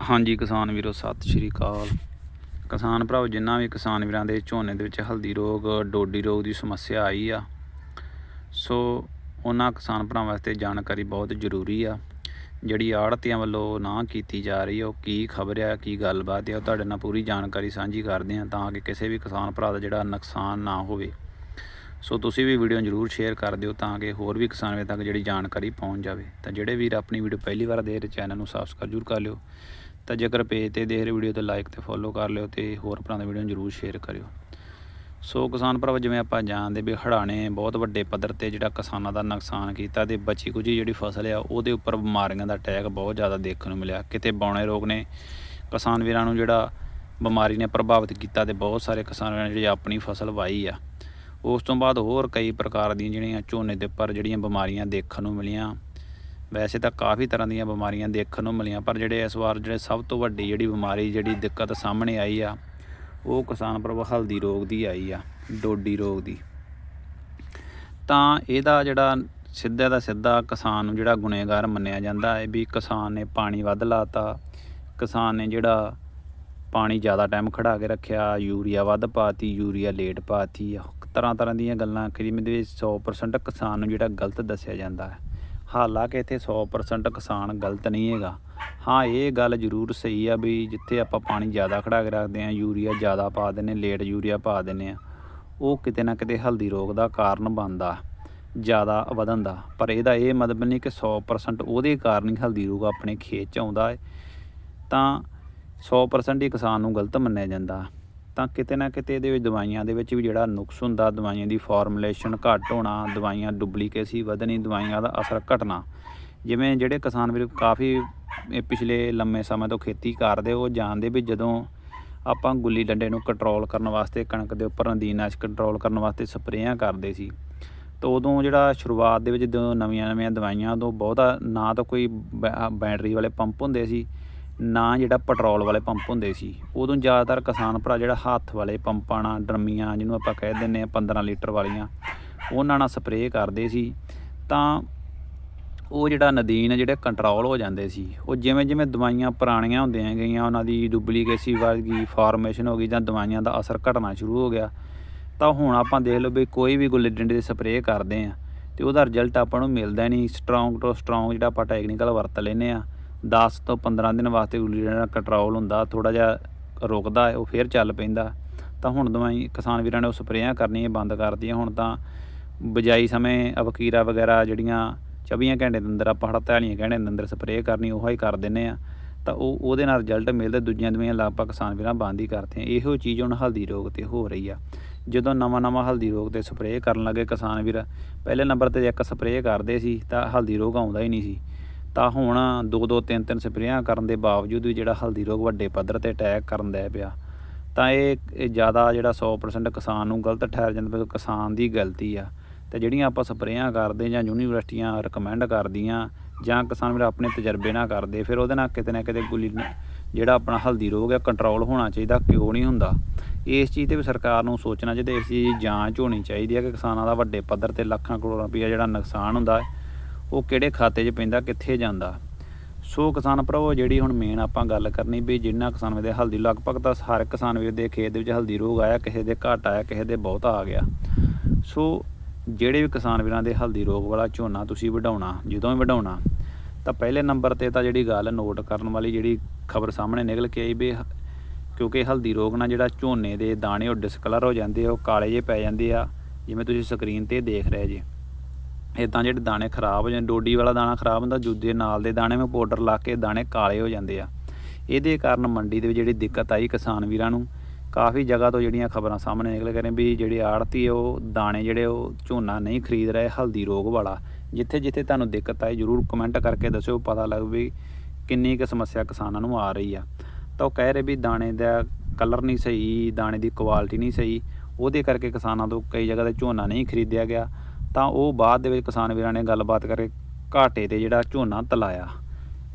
ਹਾਂਜੀ, ਕਿਸਾਨ ਵੀਰੋ, ਸਤਿ ਸ਼੍ਰੀ ਅਕਾਲ। ਕਿਸਾਨ ਭਰਾਓ, ਜਿੰਨਾ ਵੀ ਕਿਸਾਨ ਵੀਰਾਂ ਦੇ ਝੋਨੇ ਦੇ ਵਿੱਚ ਹਲਦੀ ਰੋਗ, ਡੋਡੀ ਰੋਗ ਦੀ ਸਮੱਸਿਆ ਆਈ ਆ, ਸੋ ਉਹਨਾਂ ਕਿਸਾਨ ਭਰਾਵਾਂ ਵਾਸਤੇ ਜਾਣਕਾਰੀ ਬਹੁਤ ਜ਼ਰੂਰੀ ਆ। ਜਿਹੜੀ ਆੜਤੀਆਂ ਵੱਲੋਂ ਨਾ ਕੀਤੀ ਜਾ ਰਹੀ, ਉਹ ਕੀ ਖਬਰ ਆ, ਕੀ ਗੱਲਬਾਤ ਆ, ਉਹ ਤੁਹਾਡੇ ਨਾਲ ਪੂਰੀ ਜਾਣਕਾਰੀ ਸਾਂਝੀ ਕਰਦੇ ਆ ਤਾਂ ਕਿ ਕਿਸੇ ਵੀ ਕਿਸਾਨ ਭਰਾ ਦਾ ਜਿਹੜਾ ਨੁਕਸਾਨ ਨਾ ਹੋਵੇ। ਸੋ ਤੁਸੀਂ ਵੀ ਵੀਡੀਓ ਜਰੂਰ ਸ਼ੇਅਰ ਕਰ ਦਿਓ, ਤਾਂ ਕਿ ਹੋਰ ਵੀ ਕਿਸਾਨ ਵੀਰਾਂ ਤੱਕ ਜਿਹੜੀ ਜਾਣਕਾਰੀ ਪਹੁੰਚ ਜਾਵੇ। ਤਾਂ ਜਿਹੜੇ ਵੀਰ ਆਪਣੀ ਵੀਡੀਓ ਪਹਿਲੀ ਵਾਰ ਦੇਖ ਰਹੇ, ਚੈਨਲ ਨੂੰ ਸਬਸਕ੍ਰਾਈਬ ਜਰੂਰ ਕਰ ਲਿਓ। ਤਾਂ ਜੇਕਰ ਪੇਜ ਤੇ ਦੇਖ ਰਹੇ ਵੀਡੀਓ ਤੇ ਲਾਈਕ ਤੇ ਫੋਲੋ ਕਰ ਲਿਓ ਤੇ ਹੋਰ ਭਰਾ ਦੀ ਵੀਡੀਓ ਨੂੰ ਜਰੂਰ ਸ਼ੇਅਰ ਕਰਿਓ। ਸੋ ਕਿਸਾਨ ਭਰਾਵੋ, ਜਿਵੇਂ ਆਪਾਂ ਜਾਣਦੇ ਵੀ ਹੜਾਣੇ ਬਹੁਤ ਵੱਡੇ ਪੱਧਰ ਤੇ ਜਿਹੜਾ ਕਿਸਾਨਾਂ ਦਾ ਨੁਕਸਾਨ ਕੀਤਾ ਤੇ ਬਚੀ ਕੁਝੀ ਜਿਹੜੀ ਫਸਲ ਆ, ਉਹਦੇ ਉੱਪਰ ਬਿਮਾਰੀਆਂ ਦਾ ਅਟੈਕ ਬਹੁਤ ਜ਼ਿਆਦਾ ਦੇਖਣ ਨੂੰ ਮਿਲਿਆ। ਕਿਤੇ ਬੌਣੇ ਰੋਗ ਨੇ, ਕਿਸਾਨ ਵੀਰਾਂ ਨੂੰ ਜਿਹੜਾ ਬਿਮਾਰੀ ਨੇ ਪ੍ਰਭਾਵਿਤ ਕੀਤਾ ਤੇ ਬਹੁਤ ਸਾਰੇ ਕਿਸਾਨ ਵੀਰਾਂ ਨੇ ਜਿਹੜੀ ਆਪਣੀ ਫਸਲ ਵਾਈ ਆ। ਉਸ ਤੋਂ ਬਾਅਦ ਹੋਰ ਕਈ ਪ੍ਰਕਾਰ ਦੀਆਂ ਜਿਹੜੀਆਂ ਝੋਨੇ ਦੇ ਉੱਪਰ ਜਿਹੜੀਆਂ ਬਿਮਾਰੀਆਂ ਦੇਖਣ ਨੂੰ ਮਿਲੀਆਂ। ਵੈਸੇ ਤਾਂ ਕਾਫੀ ਤਰ੍ਹਾਂ ਦੀਆਂ ਬਿਮਾਰੀਆਂ ਦੇਖਣ ਨੂੰ ਮਿਲੀਆਂ, ਪਰ ਜਿਹੜੇ ਇਸ ਵਾਰ ਜਿਹੜੇ ਸਭ ਤੋਂ ਵੱਡੀ ਜਿਹੜੀ ਬਿਮਾਰੀ, ਜਿਹੜੀ ਦਿੱਕਤ ਸਾਹਮਣੇ ਆਈ ਆ, ਉਹ ਕਿਸਾਨ ਪ੍ਰਭ ਹਲਦੀ ਰੋਗ ਦੀ ਆਈ ਆ, ਡੋਡੀ ਰੋਗ ਦੀ। ਤਾਂ ਇਹਦਾ ਜਿਹੜਾ ਸਿੱਧਾ ਦਾ ਸਿੱਧਾ ਕਿਸਾਨ ਨੂੰ ਜਿਹੜਾ ਗੁਨੇਗਾਰ ਮੰਨਿਆ ਜਾਂਦਾ ਹੈ ਵੀ ਕਿਸਾਨ ਨੇ ਪਾਣੀ ਵੱਧ ਲਾਤਾ, ਕਿਸਾਨ ਨੇ ਜਿਹੜਾ ਪਾਣੀ ਜ਼ਿਆਦਾ ਟਾਈਮ ਖੜਾ ਕੇ ਰੱਖਿਆ, ਯੂਰੀਆ ਵੱਧ ਪਾਤੀ, ਯੂਰੀਆ ਲੇਟ ਪਾਤੀ ਤਰ੍ਹਾਂ ਤਰ੍ਹਾਂ ਦੀਆਂ ਗੱਲਾਂ ਕਰੀਮ ਦੇ ਵਿੱਚ 100% ਕਿਸਾਨ ਨੂੰ ਜਿਹੜਾ ਗਲਤ ਦੱਸਿਆ ਜਾਂਦਾ ਹੈ। ਹਾਲਾਂਕਿ ਇੱਥੇ 100% ਕਿਸਾਨ ਗਲਤ ਨਹੀਂ ਹੈਗਾ। ਹਾਂ, ਇਹ ਗੱਲ ਜ਼ਰੂਰ ਸਹੀ ਆ ਵੀ ਜਿੱਥੇ ਆਪਾਂ ਪਾਣੀ ਜ਼ਿਆਦਾ ਖੜਾ ਕੇ ਰੱਖਦੇ ਆ ਯੂਰੀਆ ਜ਼ਿਆਦਾ ਪਾ ਦਿੰਨੇ ਲੇਟ ਯੂਰੀਆ ਪਾ ਦਿੰਨੇ ਆ ਉਹ ਕਿਤੇ ਨਾ ਕਿਤੇ ਹਲਦੀ ਰੋਗ ਦਾ ਕਾਰਨ ਬਣਦਾ, ਜ਼ਿਆਦਾ ਵਧਣ ਦਾ। ਪਰ ਇਹਦਾ ਇਹ ਮਤਲਬ ਨਹੀਂ ਕਿ 100% ਉਹਦੇ ਕਾਰਨ ਹੀ ਹਲਦੀ ਰੋਗ ਆਪਣੇ ਖੇਤ 'ਚ ਆਉਂਦਾ ਹੈ। ਤਾਂ 100% ਹੀ ਕਿਸਾਨ ਨੂੰ ਗਲਤ ਮੰਨਿਆ ਜਾਂਦਾ। ਤਾਂ ਕਿਤੇ ਨਾ ਕਿਤੇ ਇਹਦੇ ਵਿੱਚ ਦਵਾਈਆਂ ਦੇ ਵਿੱਚ ਵੀ ਜਿਹੜਾ ਨੁਕਸ ਹੁੰਦਾ, ਦਵਾਈਆਂ ਦੀ ਫਾਰਮੂਲੇਸ਼ਨ ਘੱਟ ਹੋਣਾ, ਦਵਾਈਆਂ ਡੁਪਲੀਕੇਸੀ ਵਧਣੀ, ਦਵਾਈਆਂ ਦਾ ਅਸਰ ਘਟਣਾ। ਜਿਵੇਂ ਜਿਹੜੇ ਕਿਸਾਨ ਵੀਰ ਕਾਫੀ ਪਿਛਲੇ ਲੰਮੇ ਸਮੇਂ ਤੋਂ ਖੇਤੀ ਕਰਦੇ, ਉਹ ਜਾਣਦੇ ਵੀ ਜਦੋਂ ਆਪਾਂ ਗੁੱਲੀ ਡੰਡੇ ਨੂੰ ਕੰਟਰੋਲ ਕਰਨ ਵਾਸਤੇ, ਕਣਕ ਦੇ ਉੱਪਰ ਨਦੀਨਾਸ਼ ਕੰਟਰੋਲ ਕਰਨ ਵਾਸਤੇ ਸਪਰੇਆਂ ਕਰਦੇ ਸੀ, ਤਾਂ ਉਦੋਂ ਜਿਹੜਾ ਸ਼ੁਰੂਆਤ ਦੇ ਵਿੱਚ ਜਦੋਂ ਨਵੀਆਂ ਨਵੀਆਂ ਦਵਾਈਆਂ, ਉਦੋਂ ਬਹੁਤਾ ਨਾ ਤਾਂ ਕੋਈ ਬੈ- ਬੈਟਰੀ ਵਾਲੇ ਪੰਪ ਹੁੰਦੇ ਸੀ ਨਾ ਜਿਹੜਾ ਪੈਟਰੋਲ ਵਾਲੇ ਪੰਪ ਹੁੰਦੇ ਸੀ, ਉਦੋਂ ਜ਼ਿਆਦਾਤਰ ਕਿਸਾਨ ਭਰਾ ਜਿਹੜਾ ਹੱਥ ਵਾਲੇ ਪੰਪਾਂ ਨਾਲ, ਡਰਮੀਆਂ ਜਿਹਨੂੰ ਆਪਾਂ ਕਹਿ ਦਿੰਦੇ ਆ 15 ਲੀਟਰ ਵਾਲੀਆਂ, ਉਹਨਾਂ ਨਾਲ ਸਪਰੇਅ ਕਰਦੇ ਸੀ। ਤਾਂ ਉਹ ਜਿਹੜਾ ਨਦੀਨ ਜਿਹੜੇ ਕੰਟਰੋਲ ਹੋ ਜਾਂਦੇ ਸੀ, ਉਹ ਜਿਵੇਂ ਜਿਵੇਂ ਦਵਾਈਆਂ ਪੁਰਾਣੀਆਂ ਹੁੰਦੀਆਂ ਗਈਆਂ, ਉਹਨਾਂ ਦੀ ਡੁਪਲੀਕੇਸੀ ਵੱਧ ਫਾਰਮੇਸ਼ਨ ਹੋ ਗਈ ਜਾਂ ਦਵਾਈਆਂ ਦਾ ਅਸਰ ਘਟਣਾ ਸ਼ੁਰੂ ਹੋ ਗਿਆ, ਤਾਂ ਹੁਣ ਆਪਾਂ ਦੇਖ ਲਓ ਵੀ ਕੋਈ ਵੀ ਗੁੱਲੀ ਡੰਡੇ ਦੇ ਸਪਰੇਅ ਕਰਦੇ ਆ ਤੇ ਉਹਦਾ ਰਿਜ਼ਲਟ ਆਪਾਂ ਨੂੰ ਮਿਲਦਾ ਨਹੀਂ। ਸਟਰੋਂਗ ਤੋਂ ਸਟਰੋਂਗ ਜਿਹੜਾ ਆਪਾਂ ਟੈਕਨੀਕਲ ਵਰਤ ਲੈਨੇ ਆ 10 ਤੋਂ 15 ਦਿਨ ਵਾਸਤੇ ਗੁੱਲੀ ਡੰਡਾ ਕੰਟਰੋਲ ਹੁੰਦਾ ਥੋੜਾ ਜਿਹਾ ਰੁਕਦਾ, ਉਹ ਫੇਰ ਚੱਲ ਪੈਂਦਾ। ਤਾਂ ਹੁਣ ਦਵਾਈ ਕਿਸਾਨ ਵੀਰਾਂ ਨੇ ਉਹ ਸਪਰੇਆਂ ਕਰਨੀਆਂ ਬੰਦ ਕਰਤੀਆਂ ਹੁਣ ਤਾਂ ਬਜਾਈ ਸਮੇਂ ਅਵਕੀਰਾ ਵਗੈਰਾ ਜਿਹੜੀਆਂ 24 ਘੰਟੇ ਦੇ ਅੰਦਰ ਆਪਾਂ 48 ਘੰਟੇ ਦੇ ਅੰਦਰ ਸਪਰੇਅ ਕਰਨੀ, ਉਹ ਹੀ ਕਰ ਦਿੰਨੇ ਆ। ਤਾਂ ਉਹ, ਉਹਦੇ ਨਾਲ ਰਿਜ਼ਲਟ ਮਿਲਦਾ, ਦੂਜੀਆਂ ਦਵਾਈਆਂ ਲਗਭਗ ਕਿਸਾਨ ਵੀਰਾਂ ਬੰਦ ਹੀ ਕਰਦੇ ਆ ਇਹੋ ਚੀਜ਼ ਹੁਣ ਹਲਦੀ ਰੋਗ ਤੇ ਹੋ ਰਹੀ ਆ। ਜਦੋਂ ਨਵਾਂ ਨਵਾਂ ਹਲਦੀ ਰੋਗ ਤੇ ਸਪਰੇਅ ਕਰਨ ਲੱਗੇ ਕਿਸਾਨ ਵੀਰ, ਪਹਿਲੇ ਨੰਬਰ ਤੇ ਇੱਕ ਸਪਰੇਅ ਕਰਦੇ ਸੀ, ਤਾਂ ਹਲਦੀ ਰੋਗ ਆਉਂਦਾ ਹੀ ਨਹੀਂ ਸੀ। ਤਾਂ ਹੁਣ ਦੋ ਦੋ ਤਿੰਨ ਤਿੰਨ ਸਪਰੇਆਂ ਕਰਨ ਦੇ ਬਾਵਜੂਦ ਵੀ ਜਿਹੜਾ ਹਲਦੀ ਰੋਗ ਵੱਡੇ ਪੱਧਰ ਤੇ ਅਟੈਕ ਕਰਨ ਦਾ ਪਿਆ, ਤਾਂ ਇਹ ਜ਼ਿਆਦਾ ਜਿਹੜਾ 100% ਕਿਸਾਨ ਨੂੰ ਗਲਤ ਠਹਿਰ ਜਾਂਦਾ ਵੀ ਕਿਸਾਨ ਦੀ ਗਲਤੀ ਆ। ਤੇ ਜਿਹੜੀਆਂ ਆਪਾਂ ਸਪਰੇਆਂ ਕਰਦੇ ਜਾਂ ਯੂਨੀਵਰਸਿਟੀਆਂ ਰਿਕਮੈਂਡ ਕਰਦੀਆਂ ਜਾਂ ਕਿਸਾਨ ਵੀਰ ਆਪਣੇ ਤਜਰਬੇ ਨਾਲ ਕਰਦੇ, ਫਿਰ ਉਹਦੇ ਨਾਲ ਕਿਤੇ ਨਾ ਕਿਤੇ ਗੁੱਲੀ ਜਿਹੜਾ ਆਪਣਾ ਹਲਦੀ ਰੋਗ ਹੈ ਕੰਟਰੋਲ ਹੋਣਾ ਚਾਹੀਦਾ, ਕਿਉਂ ਨਹੀਂ ਹੁੰਦਾ? ਇਸ ਚੀਜ਼ ਤੇ ਵੀ ਸਰਕਾਰ ਨੂੰ ਸੋਚਣਾ ਚਾਹੀਦਾ, ਇਸ ਚੀਜ਼ ਦੀ ਜਾਂਚ ਹੋਣੀ ਚਾਹੀਦੀ ਹੈ ਕਿ ਕਿਸਾਨਾਂ ਦਾ ਵੱਡੇ ਪੱਧਰ ਤੇ ਲੱਖਾਂ ਕਰੋੜਾਂ ਰੁਪਈਆ ਜਿਹੜਾ ਨੁਕਸਾਨ ਹੁੰਦਾ ਹੈ ਉਹ ਕਿਹੜੇ ਖਾਤੇ 'ਚ ਪੈਂਦਾ, ਕਿੱਥੇ ਜਾਂਦਾ। ਸੋ ਕਿਸਾਨ ਭਰਾਵੋ, ਜਿਹੜੀ ਹੁਣ ਮੇਨ ਆਪਾਂ ਗੱਲ ਕਰਨੀ ਵੀ ਜਿੰਨਾ ਕਿਸਾਨ ਵੀਰ ਦੇ ਹਲਦੀ, ਲਗਭਗ ਤਾਂ ਹਰ ਕਿਸਾਨ ਵੀਰ ਦੇ ਖੇਤ ਦੇ ਵਿੱਚ ਹਲਦੀ ਰੋਗ ਆਇਆ, ਕਿਸੇ ਦੇ ਘੱਟ ਆਇਆ, ਕਿਸੇ ਦੇ ਬਹੁਤ ਆ ਗਿਆ। ਸੋ ਜਿਹੜੇ ਵੀ ਕਿਸਾਨ ਵੀਰਾਂ ਦੇ ਹਲਦੀ ਰੋਗ ਵਾਲਾ ਝੋਨਾ ਤੁਸੀਂ ਵਢਾਉਣਾ, ਜਦੋਂ ਵੀ ਵਢਾਉਣਾ, ਤਾਂ ਪਹਿਲੇ ਨੰਬਰ ਤੇ ਤਾਂ ਜਿਹੜੀ ਗੱਲ ਨੋਟ ਕਰਨ ਵਾਲੀ ਜਿਹੜੀ ਖਬਰ ਸਾਹਮਣੇ ਨਿਕਲ ਕੇ ਆਈ ਵੀ ਕਿਉਂਕਿ ਹਲਦੀ ਰੋਗ ਨਾਲ ਜਿਹੜਾ ਝੋਨੇ ਦੇ ਦਾਣੇ ਉਹ ਡਿਸਕਲਰ ਹੋ ਜਾਂਦੇ ਆ, ਉਹ ਕਾਲੇ ਜਿਹੇ ਪੈ ਜਾਂਦੇ ਆ, ਜਿਵੇਂ ਤੁਸੀਂ ਸਕਰੀਨ ਤੇ ਦੇਖ ਰਹੇ ਜੇ। ਇਦਾਂ ਜਿਹੜੇ ਦਾਣੇ ਖਰਾਬ ਹੋ ਜਾਂਦੇ ਡੋਡੀ ਵਾਲਾ ਦਾਣਾ ਖਰਾਬ ਹੁੰਦਾ ਦੂਜੇ ਨਾਲ ਦੇ ਦਾਣੇ ਵਿੱਚ ਪਾਊਡਰ ਲਾ ਕੇ ਦਾਣੇ ਕਾਲੇ ਹੋ ਜਾਂਦੇ ਆ। ਇਹਦੇ ਕਾਰਨ ਮੰਡੀ ਦੇ ਵਿੱਚ ਜਿਹੜੀ ਦਿੱਕਤ ਆਈ ਕਿਸਾਨ ਵੀਰਾਂ ਨੂੰ, ਕਾਫੀ ਜਗ੍ਹਾ ਤੋਂ ਜਿਹੜੀਆਂ ਖਬਰਾਂ ਸਾਹਮਣੇ ਨਿਕਲ ਕੇ ਵੀ ਜਿਹੜੇ ਆੜਤੀ ਉਹ ਦਾਣੇ ਜਿਹੜੇ ਉਹ ਝੋਨਾ ਨਹੀਂ ਖਰੀਦ ਰਹੇ, ਹਲਦੀ ਰੋਗ ਵਾਲਾ। ਜਿੱਥੇ ਜਿੱਥੇ ਤੁਹਾਨੂੰ ਦਿੱਕਤ ਆਏ ਜਰੂਰ ਕਮੈਂਟ ਕਰਕੇ ਦੱਸਿਓ, ਪਤਾ ਲੱਗ ਵੀ ਕਿੰਨੀ ਕੁ ਸਮੱਸਿਆ ਕਿਸਾਨਾਂ ਨੂੰ ਆ ਰਹੀ ਆ। ਤਾਂ ਉਹ ਕਹਿ ਰਹੇ ਵੀ ਦਾਣੇ ਦਾ ਕਲਰ ਨਹੀਂ ਸਹੀ, ਦਾਣੇ ਦੀ ਕੁਆਲਿਟੀ ਨਹੀਂ ਸਹੀ, ਉਹਦੇ ਕਰਕੇ ਕਿਸਾਨਾਂ ਤੋਂ ਕਈ ਜਗ੍ਹਾ ਤੇ ਝੋਨਾ ਨਹੀਂ ਖਰੀਦਿਆ ਗਿਆ। ਤਾਂ ਉਹ ਬਾਅਦ ਦੇ ਵਿੱਚ ਕਿਸਾਨ ਵੀਰਾਂ ਨੇ ਗੱਲਬਾਤ ਕਰਕੇ ਘਾਟੇ ਤੇ ਜਿਹੜਾ ਝੋਨਾ ਤਲਾਇਆ।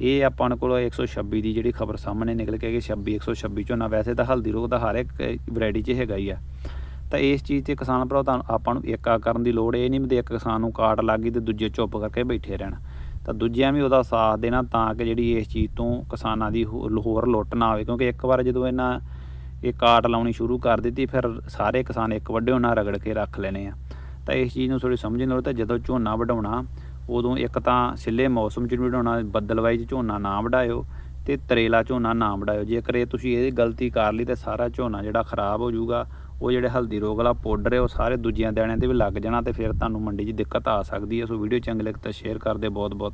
ਇਹ ਆਪਾਂ ਨੂੰ ਕੋਲ 126 ਦੀ ਜਿਹੜੀ ਖਬਰ ਸਾਹਮਣੇ ਨਿਕਲ ਕੇ ਆਈ ਕਿ 26 126 ਝੋਨਾ ਵੈਸੇ ਤਾਂ ਹਲਦੀ ਰੋਗ ਦਾ ਹਰ ਇੱਕ ਵੈਰਾਈਟੀ 'ਚ ਹੈਗਾ ਹੀ ਆ। ਤਾਂ ਇਸ ਚੀਜ਼ ਤੇ ਕਿਸਾਨ ਭਰਾ ਤਾਂ ਆਪਾਂ ਨੂੰ ਏਕਾ ਕਰਨ ਦੀ ਲੋੜ ਇਹ ਨਹੀਂ ਵੀ ਇੱਕ ਕਿਸਾਨ ਨੂੰ ਕਾਟ ਲੱਗ ਗਈ ਤੇ ਦੂਜੇ ਚੁੱਪ ਕਰਕੇ ਬੈਠੇ ਰਹਿਣ। ਤਾਂ ਦੂਜਿਆਂ ਵੀ ਉਹਦਾ ਸਾਥ ਦੇਣਾ ਤਾਂ ਕਿ ਜਿਹੜੀ ਇਸ ਚੀਜ਼ ਤੋਂ ਕਿਸਾਨਾਂ ਦੀ ਹੋਰ ਲੁੱਟ ਨਾ ਆਵੇ, ਕਿਉਂਕਿ ਇੱਕ ਵਾਰ ਜਦੋਂ ਇਹਨਾਂ ਇਹ ਕਾਟ ਲਾਉਣੀ ਸ਼ੁਰੂ ਕਰ ਦਿੱਤੀ, ਫਿਰ ਸਾਰੇ ਕਿਸਾਨ ਇੱਕ ਵੱਡੇ ਉਹਨਾਂ ਰਗੜ ਕੇ ਰੱਖ ਲੈਣੇ ਆ। ਤਾਂ ਇਸ ਚੀਜ਼ ਨੂੰ ਥੋੜੀ ਸਮਝਣ ਲਓ ਤਾਂ ਜਦੋਂ ਝੋਨਾ ਵਢਾਉਣਾ, ਉਦੋਂ ਇੱਕ ਤਾਂ ਸਿੱਲੇ ਮੌਸਮ ਚ ਵੀ ਵਢਾਉਣਾ, ਬੱਦਲਵਾਈ 'ਚ ਝੋਨਾ ਨਾ ਵਢਾਇਓ ਤੇ ਤਰੇਲਾ ਝੋਨਾ ਨਾ ਵਢਾਇਓ। ਜੇਕਰ ਇਹ ਤੁਸੀਂ ਇਹ ਗਲਤੀ ਕਰ ਲਈ ਤਾਂ ਸਾਰਾ ਝੋਨਾ ਜਿਹੜਾ ਖਰਾਬ ਹੋ ਜਾਊਗਾ, ਉਹ ਜਿਹੜੇ ਹਲਦੀ ਰੋਗ ਵਾਲਾ ਪਾਊਡਰ ਹੈ, ਉਹ ਸਾਰੇ ਦੂਜਿਆਂ ਦਾਣਿਆਂ ਤੇ ਵੀ ਲੱਗ ਜਾਣਾ ਤੇ ਫਿਰ ਤੁਹਾਨੂੰ ਮੰਡੀ 'ਚ ਦਿੱਕਤ ਆ ਸਕਦੀ ਹੈ। ਸੋ ਵੀਡੀਓ ਚੰਗੀ ਲੱਗੇ ਤਾਂ ਸ਼ੇਅਰ ਕਰਦੇ ਬਹੁਤ ਬਹੁਤ